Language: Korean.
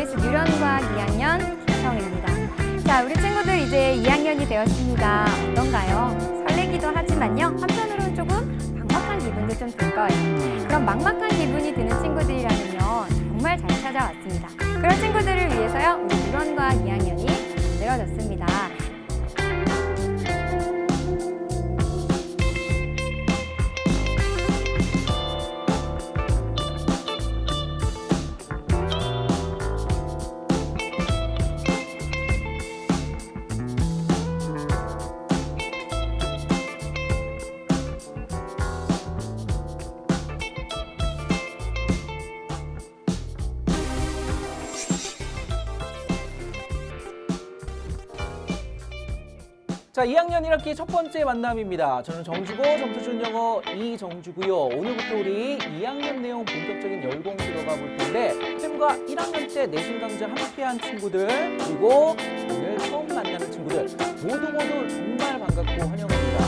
KBS 유련과학 2학년 김성입니다. 자, 우리 친구들 이제 2학년이 되었습니다. 어떤가요? 설레기도 하지만요. 한편으로는 조금 막막한 기분도 좀 들 거예요. 그럼 막막한 기분이 드는 친구들이라면 정말 잘 찾아왔습니다. 그런 친구들을 위해서요. 우리 유련과학 2학년이 만들어졌습니다. 자, 2학년 1학기 첫 번째 만남입니다. 저는 정주고 좋은 영어 이정주고요. 오늘부터 우리 2학년 내용 본격적인 열공 들어가 볼 텐데 쌤과 1학년 때 내신 강좌 함께한 친구들 그리고 오늘 처음 만나는 친구들 모두 모두 정말 반갑고 환영합니다.